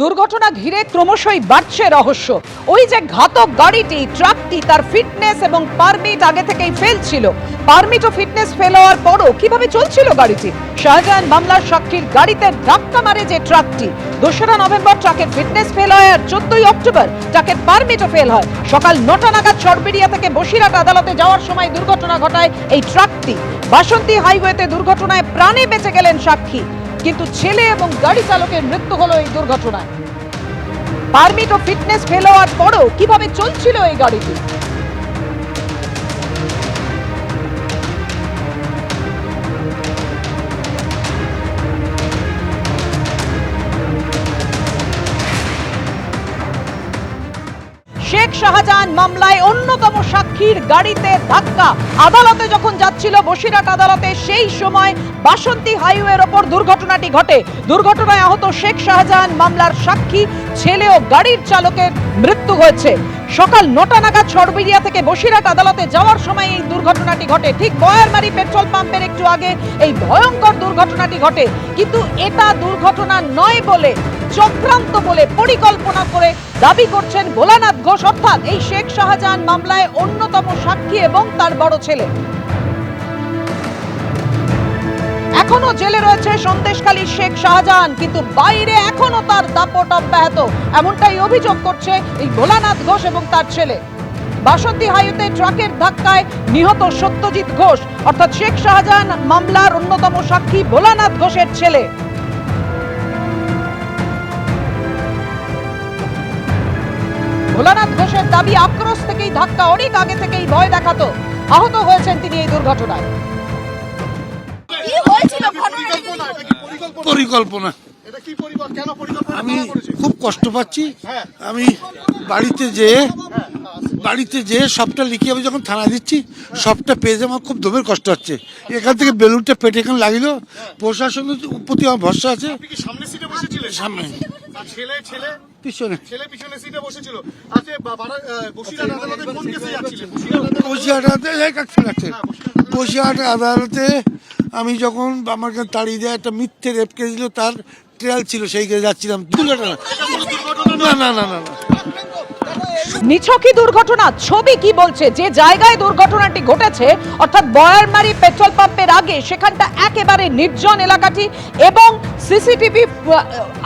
দুর্ঘটনা ঘিরে ক্রমশই বাড়ছে রহস্য। ওই যে ঘাতক গাড়িটি, ট্রাকটি তার ফিটনেস এবং পারমিট আগে থেকেই ফেল ছিল। পারমিট ও ফিটনেস ফেল হওয়ার পরও কীভাবে চলছিল গাড়িটি? শাহজাহান মামলার সাক্ষীর গাড়িতে ধাক্কা মারে যে ট্রাকটি। দোসরা নভেম্বর ট্রাকের ফিটনেস ফেল হয় আর চোদ্দই অক্টোবর ট্রাকের পারমিটও ফেল হয়। সকাল নটা নাগাদ সরবেরিয়া থেকে বসিরহাট আদালতে যাওয়ার সময় দুর্ঘটনা ঘটায় এই ট্রাকটি। বাসন্তী হাইওয়েতে দুর্ঘটনায় প্রাণে বেঁচে গেলেন সাক্ষী। কিন্তু ছেলে এবং গাড়ি চালকের মৃত্যু হলো এই দুর্ঘটনায়। পারমিট ও ফিটনেস ফেলোয়ার পরও কীভাবে চলছিল এই গাড়িটি? শেখ শাহজাহান মামলায় অন্যতম সাক্ষীর গাড়িতে ধাক্কা। আদালতে যখন যাচ্ছিল বসিরহাট আদালতে, সেই সময় বাসন্তী হাইওয়ের ওপর দুর্ঘটনাটি ঘটে। দুর্ঘটনায় আহত শেখ শাহজাহান মামলার সাক্ষী, ছেলে ও গাড়ির চালকের মৃত্যু হয়েছে। সকাল নটা নাগাদ সরবেরিয়া থেকে বসিরহাট আদালতে যাওয়ার সময় এই দুর্ঘটনাটি ঘটে। ঠিক বয়ারমারি পেট্রোল পাম্পের একটু আগে এই ভয়ঙ্কর দুর্ঘটনাটি ঘটে। কিন্তু এটা দুর্ঘটনা নয় বলে চক্রান্ত বলে পরিকল্পনা করে দাবি করছেন ভোলানাথ ঘোষ। অর্থাৎ এই শেখ শাহজাহান মামলায় অন্যতম সাক্ষী এবং তার বড় ছেলে। এখনও জেলে রয়েছে সন্দেশখালী শেখ শাহজাহান, কিন্তু বাইরে এখনও তার দাপট অব্যাহত। এমনটাই অভিযোগ করছে এই ভোলানাথ ঘোষ এবং তার ছেলে। বাসন্তী হাইওয়েতে ট্রাকের ধাক্কায় নিহত সত্যজিৎ ঘোষ। অর্থাৎ শেখ শাহজাহান মামলার অন্যতম সাক্ষী ভোলানাথ ঘোষের ছেলে। ভোলানাথ ঘোষের দাবি আক্রোশ থেকেই ধাক্কা অনেক আগে থেকেই ভয় দেখাতো। আহত হয়েছেন তিনি এই দুর্ঘটনায়। কি হয়েছিল? ঘটনাটা যদি পরিকল্পনা এটা কি পরিবার কেন পরিকল্পনা আমি খুব কষ্ট পাচ্ছি। হ্যাঁ। আমি বাড়িতে যেয়ে বাড়িতে যেয়ে সবটা লিখে আমি যখন থানা দিচ্ছি সবটা পেয়ে আমার খুব দমের কষ্ট হচ্ছে। এখান থেকে বেলুনটা পেটে এখানে লাগিল। প্রশাসনের প্রতি আমার ভরসা আছে। সামনে ছেলে ছেলে? পিছনে। ছেলে পিছনে সিটে বসেছিল। বসিরহাট আদালতে কোন কেসে যাচ্ছিলেন? বসিরহাট বসিরহাট আদালতে এই কাজ লাগছে বসিরহাট আদালতে আমি যখন আমার তাড়িয়ে দেয় একটা মিথ্যে রেপ কেস দিল তার ট্রায়াল ছিল সেই যাচ্ছিলাম। দুলাটা না না না না না। নিছকই দুর্ঘটনা, ছবি কি বলছে? যে জায়গায় দুর্ঘটনাটি ঘটেছে, অর্থাৎ বয়ারমারি পেট্রোল পাম্পের আগে, সেখানটা একেবারে নির্জন এলাকাটি এবং সিসিটিভি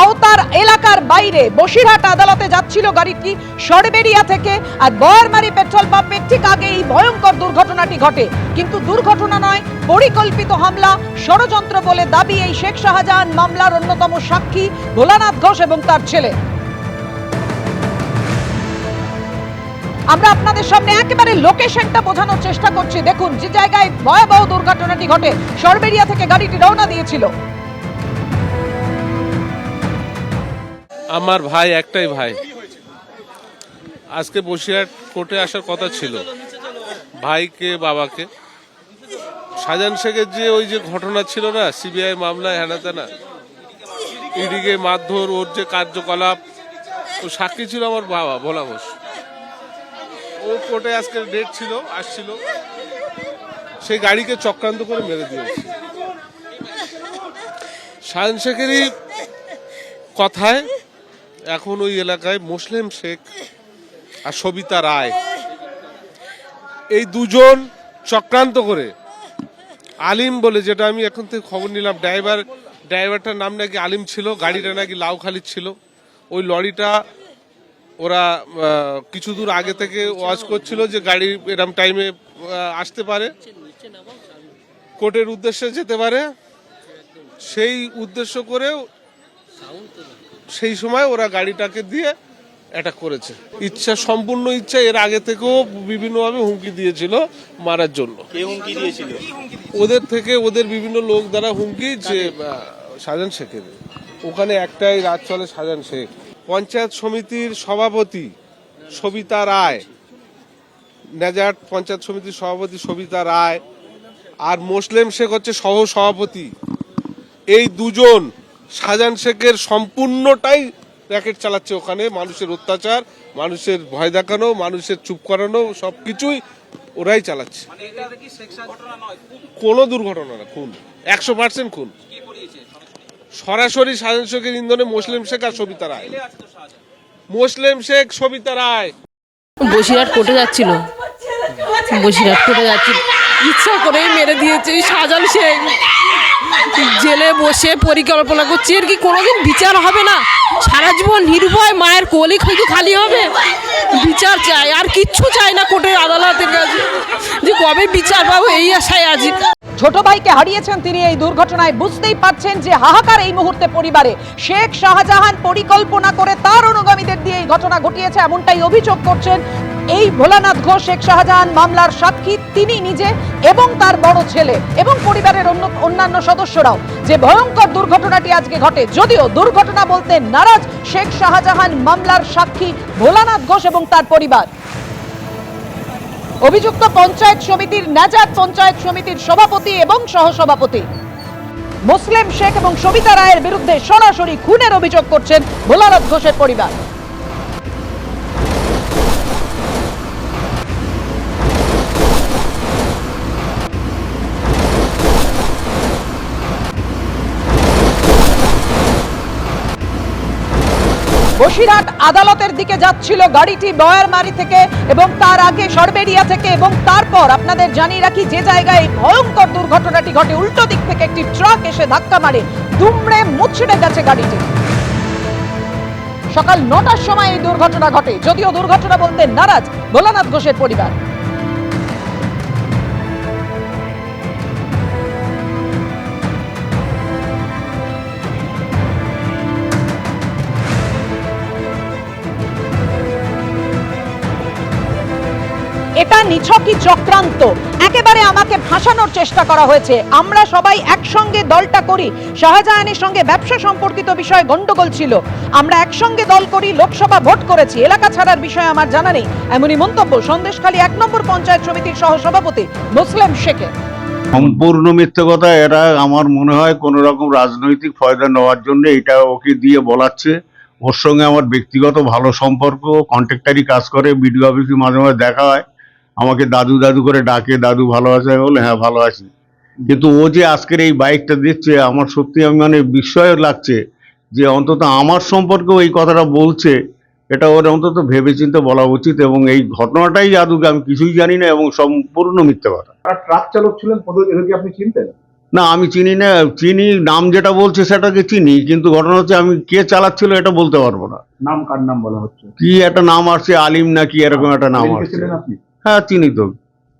আওতার এলাকার বাইরে বসিরহাট আদালতে যাচ্ছিল গাড়িটি সরবেরিয়া থেকে। আর বয়ারমারি পেট্রোল পাম্পের ঠিক আগে এই ভয়ঙ্কর দুর্ঘটনাটি ঘটে। কিন্তু দুর্ঘটনা নয়, পরিকল্পিত হামলা, ষড়যন্ত্র বলে দাবি এই শেখ শাহজাহান মামলার অন্যতম সাক্ষী ভোলানাথ ঘোষ এবং তার ছেলে। আমরা আপনাদের সামনে একেবারে লোকেশনটা বোঝানোর চেষ্টা করছি। দেখুন, যে জায়গায় ভয়াবহ দুর্ঘটনাটি ঘটে, সরবেরিয়া থেকে গাড়িটি রওনা দিয়েছিল। আমার ভাই, একটাই ভাই। আজকে বসিরহাট কোর্টে আসার কথা ছিল। ভাইকে, বাবাকে। সাজান শেখের যে ওই যে ঘটনা ছিল না, সিবিআই মামলায় হেনা তেনা ইডিকে মারধর, ওর যে কার্যকলাপ, ও সাক্ষী ছিল আমার বাবা, ভোলা ঘোষ। ও কোর্টে আজকে ডেট ছিল, আসছিল। সেই গাড়িকে চক্রান্ত করে মেরে দিয়েছে। সাজান শেখেরই কথায়, এখন ওই এলাকায় মুসলিম শেখ আর সবিতা রায়। এই দুজন চক্রান্ত করে, আলিম বলে যেটা আমি এখন থেকে খবর নিলাম ড্রাইভার ড্রাইভারটার নাম নাকি আলিম ছিল, গাড়িটা নাকি লাউখালির ছিল। ওই লরিটা ওরা কিছু দূর আগে থেকে ওয়াচ করছিল যে গাড়ি এরম টাইমে আসতে পারে। কোর্টের উদ্দেশ্যে যেতে পারে। সেই উদ্দেশ্য করেও সেই সময় ওরা গাড়িটাকে দিয়ে অ্যাটাক করেছে। ইচ্ছা সম্পূর্ণ ইচ্ছা এর আগে থেকেও বিভিন্নভাবে হুমকি দিয়েছিল মারার জন্য। ওদের থেকে ওদের বিভিন্ন লোক দ্বারা হুমকি যে সাজান শেখের। ওখানে একটাই রাত চলে সাজান শেখ। পঞ্চায়েত সমিতির সভাপতি সবিতা রায়। নেজাট পঞ্চায়েত সমিতির সভাপতি সবিতা রায় আর মোসলেম শেখ হচ্ছে সহ সভাপতি এই দুজন শাহজাহান শেখের সম্পূর্ণটাই র্যাকেট চালাচ্ছে ওখানে মানুষের অত্যাচার মানুষের ভয় দেখানো মানুষের চুপ করানো সব কিছুই ওরাই চালাচ্ছে। কোনো দুর্ঘটনা না খুন। একশো পার্সেন্ট খুন। সরাসরি শাহজাহান শেখের ইন্ধনে মুসলিম শেখ আর সবিতা রায়। মুসলিম শেখ, সবিতা রায়। বসিরহাট কোর্টে যাচ্ছিল। বসিরহাট কোর্টে যাচ্ছিল। ইচ্ছা করেই মেরে দিয়েছে সাজাল শেখ। জেলে বসে পরিকল্পনা করছি। এর কি কোনোদিন বিচার হবে না? সারা জীবন নির্ভয় মায়ের কোলি হয়তো খালি হবে। বিচার চাই। আর কিচ্ছু চাই না কোর্টের আদালতের কাছে। যে কবে বিচার পাবো, এই আশায় আছি। ছোট ভাইকে হারিয়েছেন তিনি এই দুর্ঘটনায় বুঝতেই পারছেন যে হাহাকার এই মুহূর্তে পরিবারে। শেখ শাহজাহান পরিকল্পনা করে তার অনুগামীদের দিয়ে এই ঘটনা ঘটিয়েছে, এমনটাই অভিযোগ করছেন এই ভোলানাথ ঘোষ। শেখ শাহজাহান মামলার সাক্ষী তিনি নিজে এবং তার বড় ছেলে এবং পরিবারের অন্য, অন্যান্য সদস্যরাও। যে ভয়ঙ্কর দুর্ঘটনাটি আজকে ঘটে, যদিও দুর্ঘটনা বলতে নারাজ শেখ শাহজাহান মামলার সাক্ষী ভোলানাথ ঘোষ এবং তার পরিবার। অভিযুক্ত পঞ্চায়েত সমিতির, নাজাদ পঞ্চায়েত সমিতির সভাপতি এবং সহসভাপতি। মুসলিম শেখ এবং সবিতা রায়ের বিরুদ্ধে সরাসরি খুনের অভিযোগ করছেন ভোলানাথ ঘোষের পরিবার। বসিরহাট আদালতের দিকে যাচ্ছিল গাড়িটি বয়ারমারি থেকে এবং তার আগে সরবেরিয়া থেকে এবং তারপর আপনাদের জানিয়ে রাখি যে জায়গায় এই ভয়ঙ্কর দুর্ঘটনাটি ঘটে, উল্টো দিক থেকে একটি ট্রাক এসে ধাক্কা মারে, দুমড়ে মুচড়ে গেছে গাড়িটি। সকাল নটার সময় এই দুর্ঘটনা ঘটে। যদিও দুর্ঘটনা বলতে নারাজ ভোলানাথ ঘোষের পরিবার। এটা নিছকই চক্রান্ত। একেবারে আমাকে ভাসানোর চেষ্টা করা হয়েছে। আমরা সবাই একসঙ্গে দলটা করি। শাহজাহানের সঙ্গে ব্যবসা সম্পর্কিত বিষয়ে গন্ডগোল ছিল। আমরা একসঙ্গে দল করি, লোকসভা ভোট করেছি। এলাকা ছাড়ার বিষয়ে আমার জানা নেই। এমনই মন্তব্য সন্দেশখালী এক নম্বর পঞ্চায়েত সমিতির সহসভাপতি মুসলিম শেখের সম্পূর্ণ মিথ্যে কথা। এরা আমার মনে হয় কোন রকম রাজনৈতিক ফয়দা নেওয়ার জন্য এটা ওকে দিয়ে বলাচ্ছে। ওর সঙ্গে আমার ব্যক্তিগত ভালো সম্পর্ক। কন্ট্রাক্টারি কাজ করে, বিডিও অফিসে মাঝে মাঝে দেখা হয়। আমাকে দাদু দাদু করে ডাকে দাদু ভালো আছে? আমি বলে হ্যাঁ ভালো আছি। কিন্তু ও যে আজকের এই বাইকটা দিচ্ছে আমার সত্যি আমি মানে বিস্ময় লাগছে যে অন্তত আমার সম্পর্কেও এই কথাটা বলছে। এটা ওর অন্তত ভেবেচিন্তে বলা উচিত এবং এই ঘটনাটাই জাদুকে আমি কিছুই জানি না এবং সম্পূর্ণ মিথ্যে কথা। ট্রাক চালক ছিলেন এদেরকে আপনি চিনতেন? না আমি চিনি না চিনি নাম যেটা বলছে সেটাকে চিনি কিন্তু ঘটনা হচ্ছে আমি কে চালাচ্ছিল এটা বলতে পারব না। নাম কার নাম বলা হচ্ছে? কি একটা নাম আসছে আলিম না কি এরকম একটা নাম আসছে। আপনি? হ্যাঁ চিনি তো।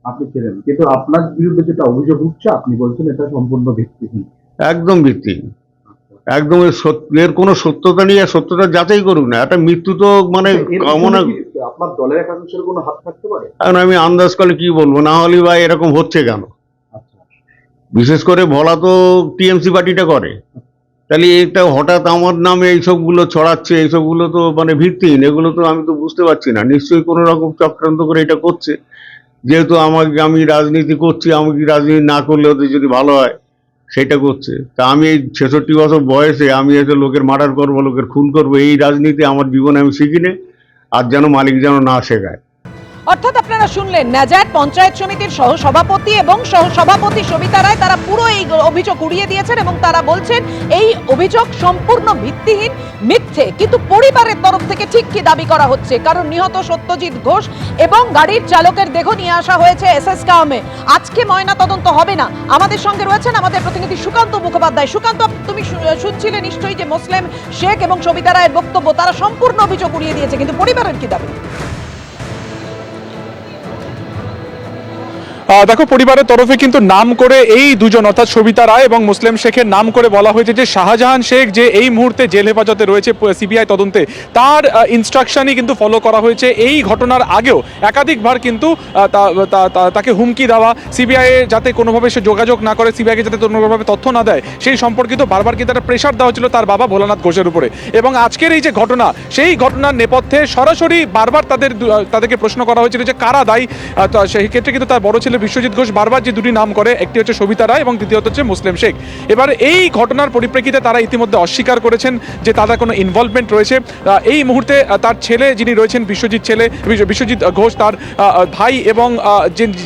আপনি ছিলেন। কিন্তু আপনার বিরুদ্ধে যেটা অভিযোগ উঠছে আপনি বলছেন এটা সম্পূর্ণ ভিত্তিহীন। একদম ভিত্তিহীন। একদম এর কোনো সত্যতা নিয়ে সত্যতা যাচাই করুক না। একটা মৃত্যু তো মানে কামনা আপনার দলের একাংশের কোনো হাত থাকতে পারে? এখন আমি আন্দাজ করলে কি বলব? না হলে ভাই এরকম হচ্ছে কেন? আচ্ছা। বিশেষ করে বলা তো টিএমসি পার্টিটা করে। তাহলে এটা হঠাৎ আমার নামে এইসবগুলো ছড়াচ্ছে, এইসবগুলো তো মানে ভিত্তিহীন, এগুলো তো আমি তো বুঝতে পারছি না। নিশ্চয়ই কোনো রকম চক্রান্ত করে এটা করছে। যেহেতু আমাকে, আমি রাজনীতি করছি, আমাকে রাজনীতি না করলে ওদের যদি ভালো হয়, সেটা করছে। তা আমি এই ছেষট্টি বছর বয়সে আমি এসে লোকের মার্ডার করব, লোকের খুন করব, এই রাজনীতি আমার জীবনে আমি শিখিনি, আর যেন মালিক যেন না শেখায়। অর্থাৎ আপনারা শুনলেন নাজাত পঞ্চায়েত সমিতির সহ সভাপতি এবং সহ সভাপতি সবিতা রায়, তারা পুরো এই অভিযোগ উড়িয়ে দিয়েছেন এবং তারা বলছেন, এই অভিযোগ সম্পূর্ণ ভিত্তিহীন, মিথ্যে। কিন্তু পরিবারের তরফ থেকে ঠিক কি দাবি করা হচ্ছে? কারণ নিহত সত্যজিৎ ঘোষ এবং গাড়ির চালকের দেহ নিয়ে আসা হয়েছে এস এস কামে আজকে ময়না তদন্ত হবে না। আমাদের সঙ্গে রয়েছেন আমাদের প্রতিনিধি সুকান্ত মুখোপাধ্যায়। সুকান্ত, তুমি শুনছিলে নিশ্চয়ই যে মুসলিম শেখ এবং সবিতা রায়ের বক্তব্য, তারা সম্পূর্ণ অভিযোগ উড়িয়ে দিয়েছে, কিন্তু পরিবারের কি দাবি? দেখো, পরিবারের তরফে কিন্তু নাম করে এই দুজন, অর্থাৎ সবিতা রায় এবং মুসলিম শেখের নাম করে বলা হয়েছে যে শাহজাহান শেখ যে এই মুহূর্তে জেল হেফাজতে রয়েছে সিবিআই তদন্তে, তার ইনস্ট্রাকশনই কিন্তু ফলো করা হয়েছে। এই ঘটনার আগেও একাধিকবার কিন্তু তাকে হুমকি দেওয়া সিবিআই যাতে কোনোভাবে সে যোগাযোগ না করে, সিবিআইকে যাতে কোনোভাবে তথ্য না দেয়, সেই সম্পর্কিত বারবার কিন্তু একটা প্রেশার দেওয়া হচ্ছিল তার বাবা ভোলানাথ ঘোষের উপরে। এবং আজকের এই যে ঘটনা, সেই ঘটনার নেপথ্যে সরাসরি বারবার তাদের তাদেরকে প্রশ্ন করা হয়েছিল যে কারা দায়ী সেই ক্ষেত্রে কিন্তু তার বড় ছেলে বিশ্বজিৎ ঘোষ বারবার যে দুটি নাম করে, একটি হচ্ছে সবিতা রায় এবং দ্বিতীয়ত হচ্ছে মুসলিম শেখ। এবার এই ঘটনার পরিপ্রেক্ষিতে তারা ইতিমধ্যে অস্বীকার করেছেন যে তাদের কোনো ইনভলভমেন্ট রয়েছে। এই মুহূর্তে তার ছেলে যিনি রয়েছেন, বিশ্বজিৎ ছেলে বিশ্বজিৎ ঘোষ, তার ভাই এবং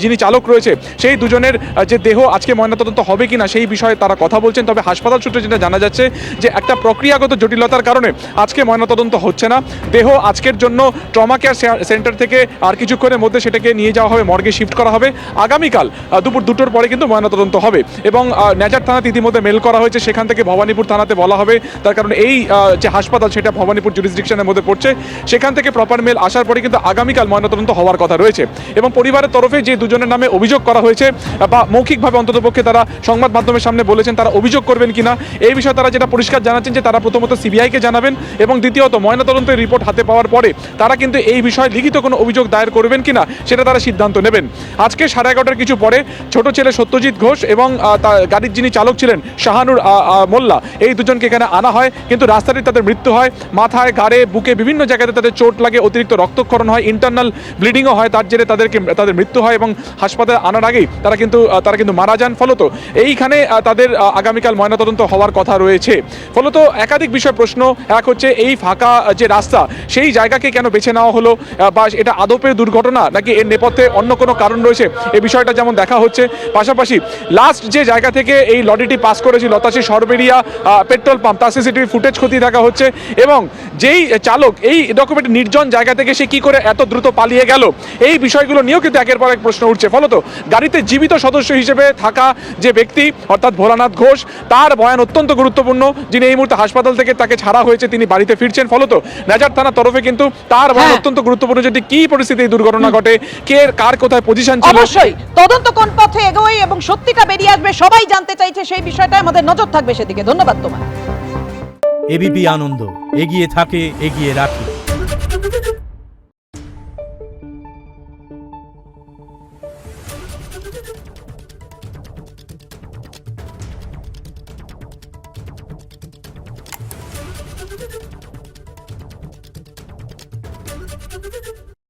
যিনি চালক রয়েছে, সেই দুজনের যে দেহ আজকে ময়নাতদন্ত হবে কিনা সেই বিষয়ে তারা কথা বলছেন। তবে হাসপাতাল সূত্রে যেটা জানা যাচ্ছে যে একটা প্রক্রিয়াগত জটিলতার কারণে আজকে ময়নাতদন্ত হচ্ছে না। দেহ আজকের জন্য ট্রমা কেয়ার সেন্টার থেকে আর কিছুক্ষণের মধ্যে সেটাকে নিয়ে যাওয়া হবে, মর্গে শিফট করা হবে। আগামীকাল দুপুর দুটোর পরে কিন্তু ময়নাতদন্ত হবে। এবং নেজার থানাতে ইতিমধ্যে মেল করা হয়েছে, সেখান থেকে ভবানীপুর থানাতে বলা হবে। তার কারণ এই যে হাসপাতাল, সেটা ভবানীপুর জুরিসডিকশনের মধ্যে পড়ছে। সেখান থেকে প্রপার মেল আসার পরে কিন্তু আগামীকাল ময়নাতদন্ত হওয়ার কথা রয়েছে। এবং পরিবারের তরফে যে দুজনের নামে অভিযোগ করা হয়েছে বা মৌখিকভাবে অন্ততপক্ষে তারা সংবাদ মাধ্যমের সামনে বলেছেন, তারা অভিযোগ করবেন কিনা, এই বিষয়ে তারা যেটা পরিষ্কার জানাচ্ছেন যে তারা প্রথমত সিবিআইকে জানাবেন এবং দ্বিতীয়ত ময়নাতদন্তের রিপোর্ট হাতে পাওয়ার পরে তারা কিন্তু এই বিষয়ে লিখিত কোনো অভিযোগ দায়ের করবেন কিনা, সেটা তারা সিদ্ধান্ত নেবেন। আজকে সাড়ে এগারোটার কিছু পরে ছোট ছেলে সত্যজিৎ ঘোষ এবং তার গাড়ির যিনি চালক ছিলেন শাহানুর মোল্লা, এই দুজনকে এখানে আনা হয়। কিন্তু রাস্তাতে তাদের মৃত্যু হয়। মাথায় গাড়ে বুকে বিভিন্ন জায়গাতে তাদের চোট লাগে, অতিরিক্ত রক্তক্ষরণ হয় ইন্টারনাল ব্লিডিংও হয়, তার জেরে তাদেরকে, তাদের মৃত্যু হয় এবং হাসপাতালে আনার আগেই তারা কিন্তু তারা কিন্তু মারা যান। ফলত এইখানে তাদের আগামীকাল ময়নাতদন্ত হওয়ার কথা রয়েছে। ফলত একাধিক বিষয় প্রশ্ন, এক হচ্ছে এই ফাঁকা যে রাস্তা, সেই জায়গাকে কেন বেছে নেওয়া হলো? বা এটা আদপে দুর্ঘটনা নাকি এর নেপথ্যে অন্য কোনো কারণ রয়েছে? এই বিষয়টা যেমন দেখা হচ্ছে পাশাপাশি লাস্ট যে জায়গা থেকে এই লরিটি পাস করেছিল লতাশি সরবেরিয়া পেট্রোল পাম্প তার সিসিটিভি ফুটেজ ক্ষতি দেখা হচ্ছে এবং যেই চালক এই ডকুমেন্ট নির্জন জায়গা থেকে সে কি করে এত দ্রুত পালিয়ে গেল এই বিষয়গুলো নিয়েও কিন্তু একের পর এক প্রশ্ন উঠছে। ফলত গাড়িতে জীবিত সদস্য হিসেবে থাকা যে ব্যক্তি অর্থাৎ ভোলানাথ ঘোষ তার বয়ান অত্যন্ত গুরুত্বপূর্ণ যিনি এই মুহূর্তে হাসপাতাল থেকে তাকে ছাড়া হয়েছে তিনি বাড়িতে ফিরছেন। ফলত নাজার থানার তরফে কিন্তু তার বয়ান হ্যাঁ। অত্যন্ত গুরুত্বপূর্ণ যদি কি পরিস্থিতি এই দুর্ঘটনা ঘটে কে কার কোথায় পজিশন ছিল অবশ্যই তদন্ত কোন পথে এগোয় এবং সত্যিটা বেরিয়ে আসবে, সবাই জানতে চাইছে সেই বিষয়টা আমাদের নজর থাকবে সেদিকে। ধন্যবাদ তোমার। এবিপি আনন্দ। এগিয়ে থাকে, এগিয়ে রাখে।